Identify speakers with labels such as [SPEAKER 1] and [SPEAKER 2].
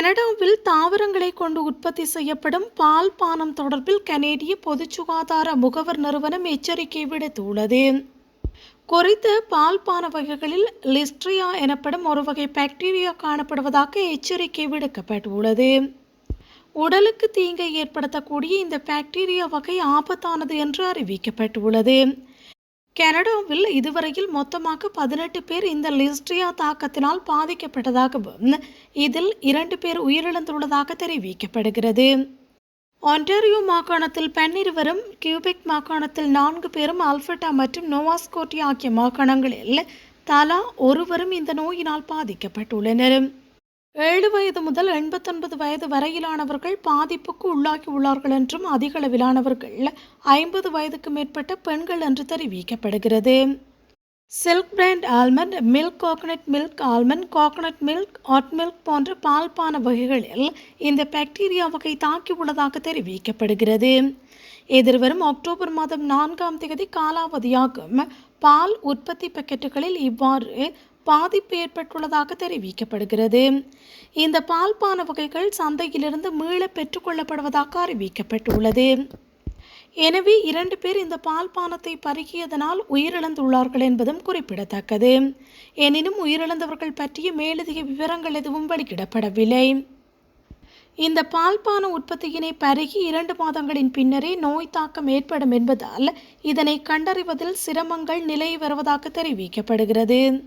[SPEAKER 1] கனடாவில் தாவரங்களை கொண்டு உற்பத்தி செய்யப்படும் பால் பானம் தொடர்பில் கனேடிய பொது சுகாதார முகவர் நிறுவனம் எச்சரிக்கை விடுத்துள்ளது. குறித்த பால் பான வகைகளில் லிஸ்ட்ரியா எனப்படும் ஒரு வகை பாக்டீரியா காணப்படுவதாக எச்சரிக்கை விடுக்கப்பட்டுள்ளது. உடலுக்கு தீங்கை ஏற்படுத்தக்கூடிய இந்த பாக்டீரியா வகை ஆபத்தானது என்று அறிவிக்கப்பட்டுள்ளது. கனடாவில் இதுவரையில் மொத்தமாக பதினெட்டு பேர் இந்த லிஸ்ட்ரியா தாக்கத்தினால் பாதிக்கப்பட்டதாகவும் இதில் இரண்டு பேர் உயிரிழந்துள்ளதாக தெரிவிக்கப்படுகிறது. ஒன்டாரியோ மாகாணத்தில் பன்னிருவரும் கியூபெக் மாகாணத்தில் நான்கு பேரும் அல்பர்டா மற்றும் நோவாஸ்கோட்டி ஆகிய மாகாணங்களில் தலா ஒருவரும் இந்த நோயினால் பாதிக்கப்பட்டுள்ளனர். ஏழு வயது முதல் எண்பத்தொன்பது வயது வரையிலானவர்கள் பாதிப்புக்கு உள்ளாகி உள்ளார்கள் என்றும் அதிக அளவிலானவர்கள் ஐம்பது வயதுக்கு மேற்பட்ட பெண்கள் என்று தெரிவிக்கப்படுகிறது. Silk brand almond milk coconut milk almond coconut milk oat milk போன்ற பால்பான வகைகளில் இந்த பாக்டீரியா வகை தாக்கியுள்ளதாக தெரிவிக்கப்படுகிறது. எதிர்வரும் அக்டோபர் மாதம் நான்காம் தேதி காலாவதியாகும் பால் உற்பத்தி பாக்கெட்டுகளில் இவ்வாறு பாதிப்பு ஏற்பட்டுள்ளதாக தெரிவிக்கப்படுகிறது. இந்த பால்பான வகைகள் சந்தையிலிருந்து மீள பெற்றுக்கொள்ளப்படுவதாக அறிவிக்கப்பட்டுள்ளது. எனவே இரண்டு பேர் இந்த பால்பானத்தை பருகியதனால் உயிரிழந்துள்ளார்கள் என்பதும் குறிப்பிடத்தக்கது. எனினும் உயிரிழந்தவர்கள் பற்றிய மேலதிக விவரங்கள் எதுவும் வெளியிடப்படவில்லை. இந்த பால்பான உற்பத்தியினை பருகி இரண்டு மாதங்களின் பின்னரே நோய் தாக்கம் ஏற்படும் என்பதால் இதனை கண்டறிவதில் சிரமங்கள் நிலை வருவதாக தெரிவிக்கப்படுகிறது.